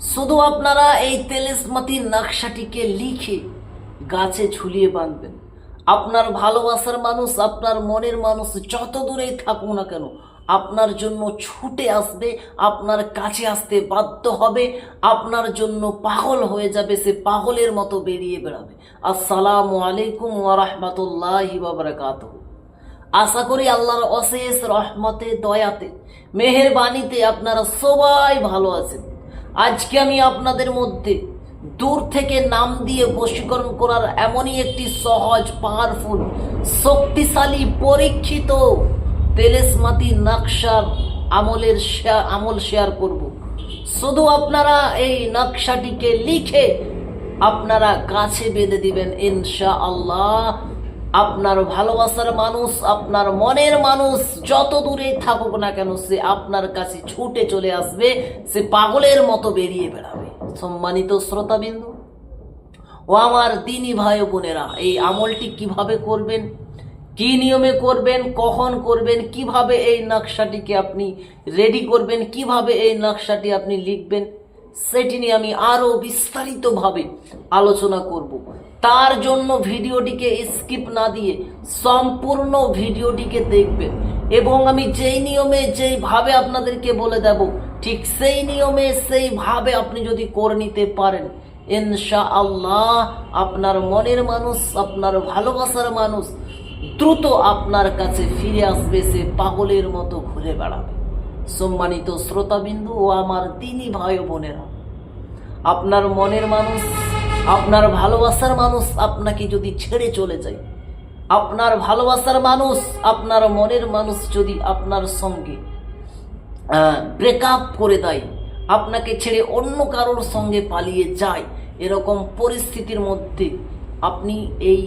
শুধু আপনারা এই তেলেসমাতির নকশাটিকে লিখে গাছে ঝুলিয়ে বাঁধবেন। আপনার ভালোবাসার মানুষ, আপনার মনের মানুষ যত দূরেই থাকুক না কেন, আপনার জন্য ছুটে আসবে, আপনার কাছে আসতে বাধ্য হবে, আপনার জন্য পাগল হয়ে যাবে, সে পাগলের মতো বেরিয়ে বেড়াবে। আসসালামু আলাইকুম ওরহমতুল্লাহি বাবরকাতুহ আশা করি আল্লাহর অশেষ রহমতে, দয়াতে, মেহেরবানিতে আপনারা সবাই ভালো আছেন। আজকে আমি আপনাদের মধ্যে দূর থেকে নাম দিয়ে বশীকরণ করার এমনই একটি সহজ পাওয়ারফুল শক্তিশালী, পরীক্ষিত তেলেসমাতি নকশার আমলের আমল শেয়ার করব। শুধু আপনারা এই নকশাটিকে লিখে আপনারা গাছে বেঁধে দিবেন ইনশা আল্লাহ আপনার ভালোবাসার মানুষ, আপনার মনের মানুষ, যত দূরে থাকুক না কেন, সে আপনার কাছে ছুটে চলে আসবে, সে পাগলের মতো বেরিয়ে বেড়াবে। সম্মানিত শ্রোতাবিন্দু, ও আমার দিনী ভাই বোনেরা, এই আমলটি কীভাবে করবেন? কি নিয়মে করবেন? কখন করবেন? কীভাবে এই নকশাটিকে আপনি রেডি করবেন? কীভাবে এই নকশাটি আপনি লিখবেন? সেটি নিয়ে আমি আরও বিস্তারিতভাবে আলোচনা করব। তার জন্য ভিডিওটিকে স্কিপ না দিয়ে সম্পূর্ণ ভিডিওটিকে দেখবেন। এবং আমি যেই নিয়মে, যেইভাবে আপনাদেরকে বলে দেব, ঠিক সেই নিয়মে, সেইভাবে আপনি যদি করে নিতে পারেন ইনশা আল্লাহ আপনার মনের মানুষ, আপনার ভালোবাসার মানুষ দ্রুত আপনার কাছে ফিরে আসবে, সে পাগলের মতো ঘুরে বেড়াবে। সম্মানিত শ্রোতাবিন্দু ও আমার তিনি ভাই বোনেরা, আপনার মনের মানুষ আপনার ভালোবাসার মানুষ আপনাকে যদি ছেড়ে চলে যায়, আপনার ভালোবাসার মানুষ, আপনার মনের মানুষ যদি আপনার সঙ্গে ব্রেকআপ করে দেয়, আপনাকে ছেড়ে অন্য কারোর সঙ্গে পালিয়ে যায়, এরকম পরিস্থিতির মধ্যে আপনি এই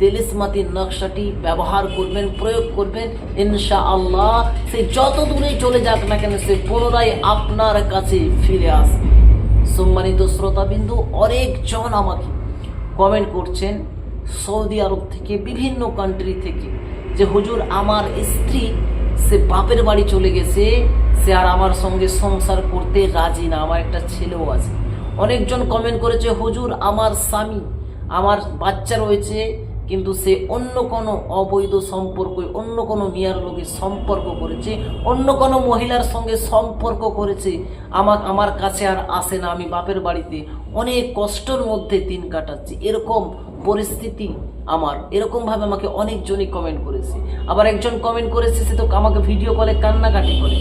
তেলেসমাতির নকশাটি ব্যবহার করবেন, প্রয়োগ করবেন ইনশা আল্লাহ সে যত দূরে চলে যাক না কেন, সে পুনরায় আপনার কাছে ফিরে আসবে। সম্মানিত শ্রোতাবিন্দু, অনেকজন আমাকে কমেন্ট করছেন সৌদি আরব থেকে, বিভিন্ন কান্ট্রি থেকে, যে হুজুর আমার স্ত্রী, সে বাপের বাড়ি চলে গেছে, সে আর আমার সঙ্গে সংসার করতে রাজি না, আমার একটা ছেলেও আছে। অনেকজন কমেন্ট করেছে, হুজুর, আমার স্বামী, আমার বাচ্চা রয়েছে কিন্তু সে অন্য কোনো অবৈধ সম্পর্ক, অন্য কোনো মেয়ার লোকের সম্পর্ক করেছে, অন্য কোনো মহিলার সঙ্গে সম্পর্ক করেছে। আমার আমার কাছে আর আসে না, আমি বাপের বাড়িতে অনেক কষ্টের মধ্যে দিন কাটাচ্ছি। এরকম পরিস্থিতি আমার। এরকমভাবে আমাকে অনেকজনই কমেন্ট করেছে। আবার একজন কমেন্ট করেছে, সে তো আমাকে ভিডিও কলে কান্নাকাটি করে।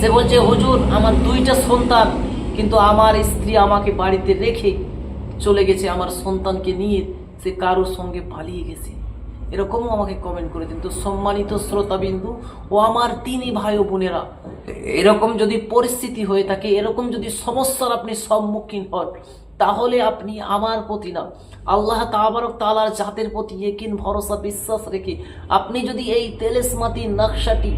সে বলছে, হুজুর, আমার দুইটা সন্তান, কিন্তু আমার স্ত্রী আমাকে বাড়িতে রেখে চলে গেছে। আমার সন্তানকে নিয়ে সে কারোর সঙ্গে পালিয়ে গেছে। এরকমও আমাকে কমেন্ট করে দিন। তো সম্মানিত শ্রোতাবিন্দু, ও আমার তিনি ভাই ও বোনেরা, এরকম যদি পরিস্থিতি হয়ে থাকে, এরকম যদি সমস্যার আপনি সম্মুখীন হন, তাহলে আপনি আমার প্রতি না, আল্লাহ তাবারক তালার জাতের প্রতি একিন ভরসা, বিশ্বাস রেখে আপনি যদি এই তেলেসমাতি নকশাটি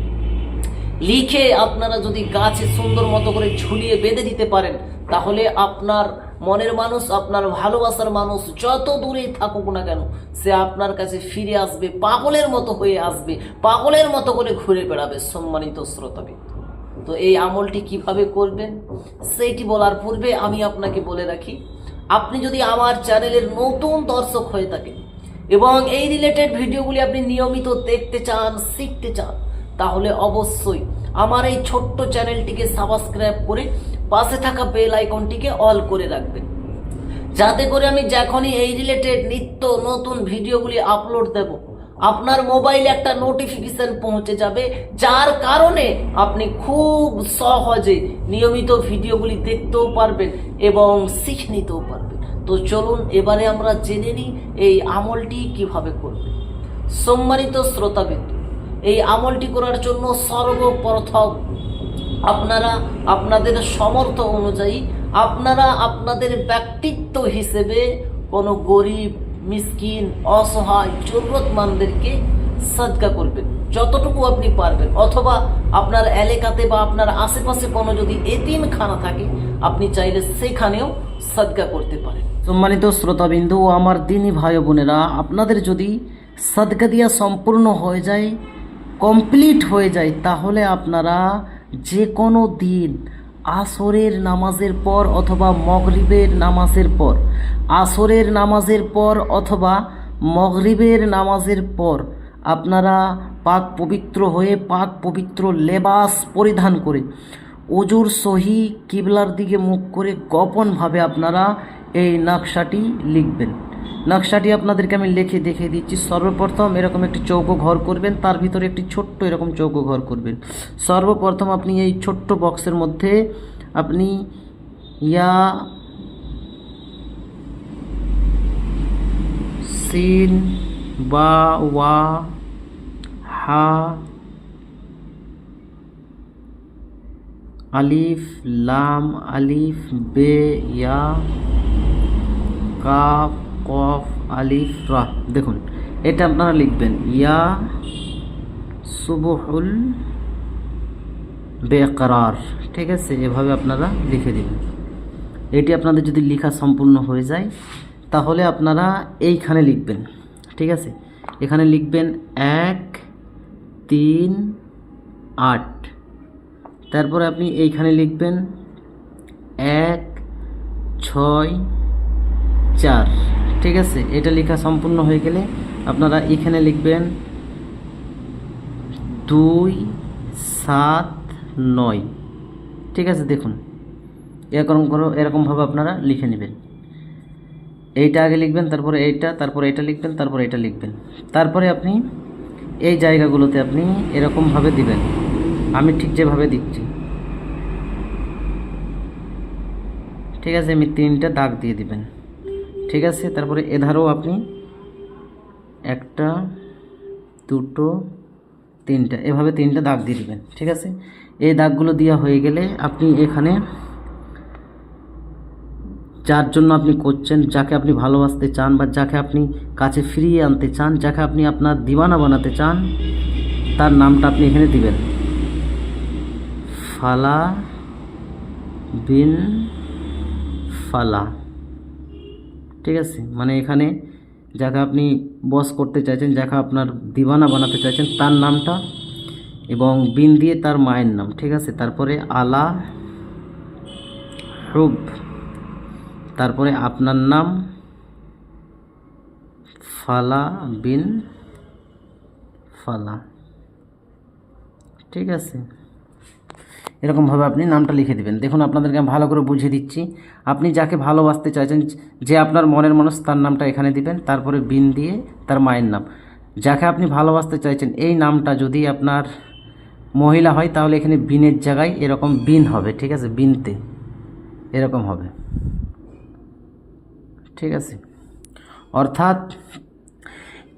লিখে আপনারা যদি গাছে সুন্দর মতো করে ঝুলিয়ে বেঁধে দিতে পারেন, তাহলে আপনার মনের মানুষ, আপনার ভালোবাসার মানুষ, যত দূরে থাকুক না কেন, সে আপনার কাছে ফিরে আসবে, পাগলের মতো হয়ে আসবে, পাগলের মতো করে ঘুরে বেড়াবে, সম্মানিত শ্রোতাবিদ তো এই আমলটি কীভাবে করবেন? সেইটি বলার পূর্বে আমি আপনাকে বলে রাখি, আপনি যদি আমার চ্যানেলের নতুন দর্শক হয়ে থাকেন এবং এই রিলেটেড ভিডিওগুলি আপনি নিয়মিত দেখতে চান, শিখতে চান, তাহলে অবশ্যই আমার এই ছোট্ট চ্যানেলটিকে সাবস্ক্রাইব করে পাশে থাকা বেল আইকনটিকে অল করে রাখবেন। যাতে করে আমি যখনই এই রিলেটেড নিত্য নতুন ভিডিওগুলি আপলোড দেব, আপনার মোবাইলে একটা নোটিফিকেশন পৌঁছে যাবে, যার কারণে আপনি খুব সহজে নিয়মিত ভিডিওগুলি দেখতেও পারবেন এবং শিখ নিতেও পারবেন। তো চলুন, এবারে আমরা জেনে নিই এই আমলটি কীভাবে করবেন। সম্মানিত শ্রোতাবিন্দু, এই আমলটি করার জন্য সর্বপ্রথম আপনারা আপনাদের সমর্থ অনুযায়ী আপনারা আপনাদের ব্যক্তিত্ব হিসেবে কোনো গরিব, মিসকিন, অসহায়, জরুরতমানদেরকে সাদকা করবেন। যতটুকু আপনি পারবেন। অথবা আপনার এলাকাতে বা আপনার আশেপাশে কোনো যদি এতিম খানা থাকে, আপনি চাইলে সেখানেও সাদকা করতে পারেন। সম্মানিত শ্রোতাবিন্দু ও আমার দিনী ভাই বোনেরা, আপনাদের যদি সাদকা দিয়া সম্পূর্ণ হয়ে যায়, কমপ্লিট হয়ে যায়, তাহলে আপনারা যে কোনো দিন, আসরের নামাজের পর অথবা মগরিবের নামাজের পর, আসরের নামাজের পর অথবা মগরিবের নামাজের পর আপনারা পাক পবিত্র হয়ে পাক পবিত্র লেবাস পরিধান করে অজুর সহি কিবলার দিকে মুখ করে গোপনভাবে আপনারা এই নকশাটি লিখবেন। নকশাটি আপনাদেরকে আমি লিখে দেখিয়ে দিচ্ছি। সর্বপ্রথম এরকম একটি চৌকো ঘর করবেন, তার ভিতরে একটি ছোট্ট এরকম চৌকো ঘর করবেন। সর্বপ্রথম আপনি এই ছোট্ট বক্সের মধ্যে আপনি ইয়া সিন বা ওয়া হা আলিফ লাম আলিফ বে ইয়া কাফ কফ, আলিফ, রা। দেখুন, এটা আপনারা লিখবেন, ইয়া সুবহুল বেকরার। ঠিক আছে? এভাবে আপনারা লিখে দেবেন। এটি আপনাদের যদি লেখা সম্পূর্ণ হয়ে যায়, তাহলে আপনারা এইখানে লিখবেন। ঠিক আছে? এখানে লিখবেন, এক, তিন, আট। তারপরে আপনি এইখানে লিখবেন, এক, ছয়, চার। ঠিক আছে? এটা লেখা সম্পূর্ণ হয়ে গেলে আপনারা এখানে লিখবেন দুই সাত নয়। ঠিক আছে, দেখুন। এরকম করো, এরকমভাবে আপনারা লিখে নেবেন। এইটা আগে লিখবেন, তারপরে এইটা, তারপরে এটা লিখবেন, তারপরে এটা লিখবেন। তারপরে আপনি এই জায়গাগুলোতে আপনি এরকমভাবে দিবেন। আমি ঠিক যেভাবে দিচ্ছি। ঠিক আছে, আমি তিনটা দাগ দিয়ে দিবেন। ঠিক আছে? তারপরে এধারেও আপনি একটা, দুটো, তিনটা, এভাবে তিনটা দাগ দিয়ে দিবেন, ঠিক আছে? এই দাগগুলো দেওয়া হয়ে গেলে আপনি এখানে যার জন্য আপনি করছেন, যাকে আপনি ভালোবাসতে চান বা যাকে আপনি কাছে ফিরিয়ে আনতে চান, যাকে আপনি আপনার দিওয়ানা বানাতে চান, তার নামটা আপনি এখানে দিবেন। ফালা বিন ফালা। ঠিক আছে? মানে এখানে যাকে আপনি বস করতে চাইছেন, যাকে আপনার দিবানা বানাতে চাইছেন, তার নামটা এবং বিন দিয়ে তার মায়ের নাম, ঠিক আছে? তারপরে আলা হুব, তারপরে আপনার নাম ফালা বিন ফালা, ঠিক আছে? এরকমভাবে আপনি নামটা লিখে দিবেন। দেখুন, আপনাদেরকে আমি ভালো করে বুঝিয়ে দিচ্ছি। আপনি যাকে ভালোবাসতে চাইছেন, যে আপনার মনের মানুষ, তার নামটা এখানে দিবেন, তারপরে বিন দিয়ে তার মায়ের নাম। যাকে আপনি ভালোবাসতে চাইছেন, এই নামটা যদি আপনার মহিলা হয়, তাহলে এখানে বিনের জায়গায় এরকম বিন হবে, ঠিক আছে? বিনতে এরকম হবে। ঠিক আছে? অর্থাৎ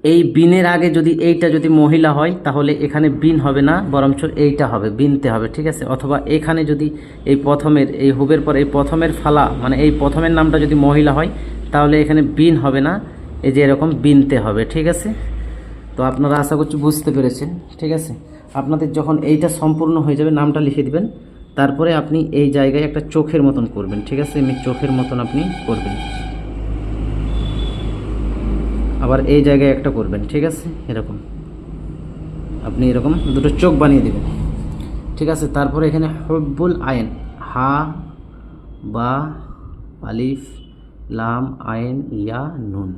এই বিনের আগে যদি এইটা যদি মহিলা হয়, তাহলে এখানে বিন হবে না, বরঞ্চ এইটা হবে, বিনতে হবে, ঠিক আছে? অথবা এখানে যদি এই প্রথমের, এই হুবের পর এই প্রথমের ফালা মানে এই প্রথমের নামটা যদি মহিলা হয়, তাহলে এখানে বিন হবে না, এই যে এরকম বিনতে হবে, ঠিক আছে? তো আপনারা আশা করছি বুঝতে পেরেছেন, ঠিক আছে? আপনাদের যখন এইটা সম্পূর্ণ হয়ে যাবে, নামটা লিখে দিবেন, তারপরে আপনি এই জায়গায় একটা চোখের মতন করবেন, ঠিক আছে? এমনি চোখের মতন আপনি করবেন। আবার এই জায়গায় একটা করবেন, ঠিক আছে? এরকম। আপনি এরকম দুটো চোখ বানিয়ে দেবেন। ঠিক আছে? তারপরে এখানে হব্বুল আইন। হা, বা, আলিফ, লাম, আইন, ইয়া, নুন।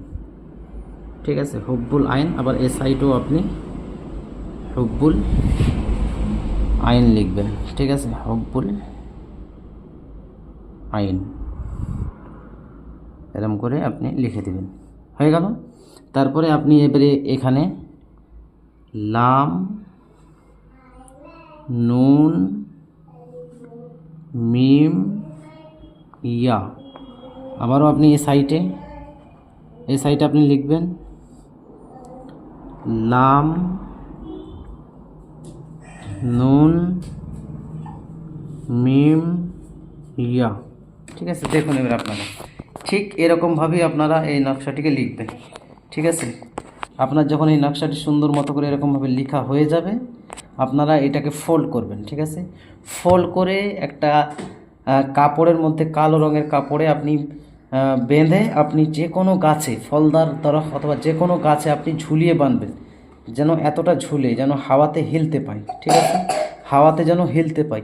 ঠিক আছে? হব্বুল আইন। আবার এ সাইডও আপনি হব্বুল আইন লিখবেন। ঠিক আছে? হব্বুল আইন। এরকম করে আপনি লিখে দেবেন। হয়ে গেল? তারপরে আপনি এবারে এখানে লাম, নুন, মিম, ইয়া। আবারও আপনি এই সাইটে এই সাইটে আপনি লিখবেন লাম, নুন, মিম, ইয়া। ঠিক আছে, দেখুন এবার আপনারা। ঠিক এরকমভাবেই আপনারা এই নকশাটিকে লিখবেন। ঠিক আছে? আপনার যখন এই নকশাটি সুন্দর মতো করে এরকমভাবে লেখা হয়ে যাবে, আপনারা এটাকে ফোল্ড করবেন, ঠিক আছে? ফোল্ড করে একটা কাপড়ের মধ্যে কালো রঙের কাপড়ে আপনি বেঁধে আপনি যে কোনো গাছে, ফলদার তরফ অথবা যে কোনো গাছে আপনি ঝুলিয়ে বাঁধবেন, যেন এতটা ঝুলে, যেন হাওয়াতে হিলতে পায়, ঠিক আছে? হাওয়াতে যেন হিলতে পায়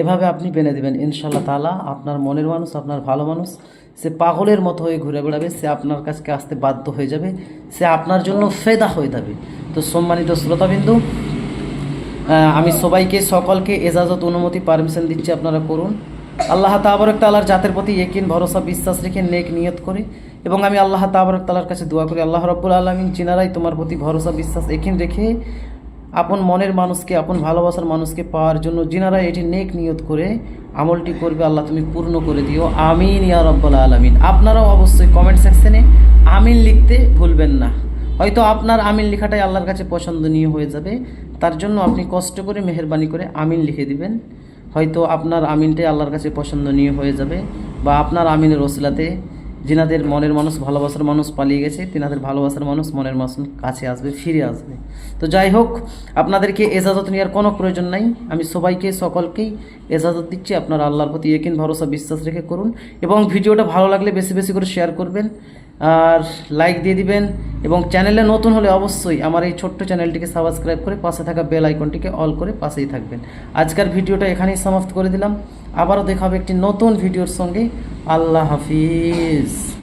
এভাবে আপনি বেঁধে দেবেন। ইনশাল্লাহ তালা আপনার মনের মানুষ, আপনার ভালো মানুষ, সে পাগলের মতো হয়ে ঘুরে বেড়াবে, সে আপনার কাছকে আসতে বাধ্য হয়ে যাবে, সে আপনার জন্য ফেদা হয়ে যাবে। তো সম্মানিত শ্রোতাবিন্দু আমি সবাইকে, সকলকে এজাজত, অনুমতি, পারমিশন দিচ্ছি, আপনারা করুন। আল্লাহ তাবরক তালার জাতের প্রতি একিন ভরসা, বিশ্বাস রেখে নেক নিয়ত করে। এবং আমি আল্লাহ তাবরক তালার কাছে দোয়া করি, আল্লাহ রব্বুল আলমিন চিনারাই তোমার প্রতি ভরসা, বিশ্বাস একিন রেখে আপন মনের মানুষকে, আপন ভালোবাসার মানুষকে পাওয়ার জন্য যিনারা এটি নেক নিয়ত করে আমলটি করবে, আল্লাহ তুমি পূর্ণ করে দিও। আমিন, ইয়া রব্বুল আলমিন। আপনারাও অবশ্যই কমেন্ট সেকশনে আমিন লিখতে ভুলবেন না। হয়তো আপনার আমিন লেখাটাই আল্লাহর কাছে পছন্দনীয় হয়ে যাবে। তার জন্য আপনি কষ্ট করে, মেহরবানি করে আমিন লিখে দিবেন। হয়তো আপনার আমিনটাই আল্লাহর কাছে পছন্দনীয় হয়ে যাবে বা আপনার আমিনের ওসিলাতে যিনাদের মনের মানুষ, ভালোবাসার মানুষ পালিয়ে গেছে, তিনাদের ভালোবাসার মানুষ মনের মানুষ কাছে আসবে, ফিরে আসবে। তো যাই হোক, আপনাদেরকে এজাজত নেওয়ার কোনো প্রয়োজন নাই। আমি সবাইকে, সকলকেই এজাজত দিচ্ছি। আপনার আল্লাহর প্রতি একিন ভরসা, বিশ্বাস রেখে করুন এবং ভিডিওটা ভালো লাগলে বেশি বেশি করে শেয়ার করবেন। আর লাইক দিয়ে দিবেন এবং চ্যানেলে নতুন হলে অবশ্যই আমার এই ছোট্ট চ্যানেলটিকে সাবস্ক্রাইব করে পাশে থাকা বেল আইকনটিকে অল করে পাশেই থাকবেন। আজকের ভিডিওটা এখানেই সমাপ্ত করে দিলাম। আবারও দেখা হবে একটি নতুন ভিডিওর সঙ্গে। আল্লাহ হাফিজ।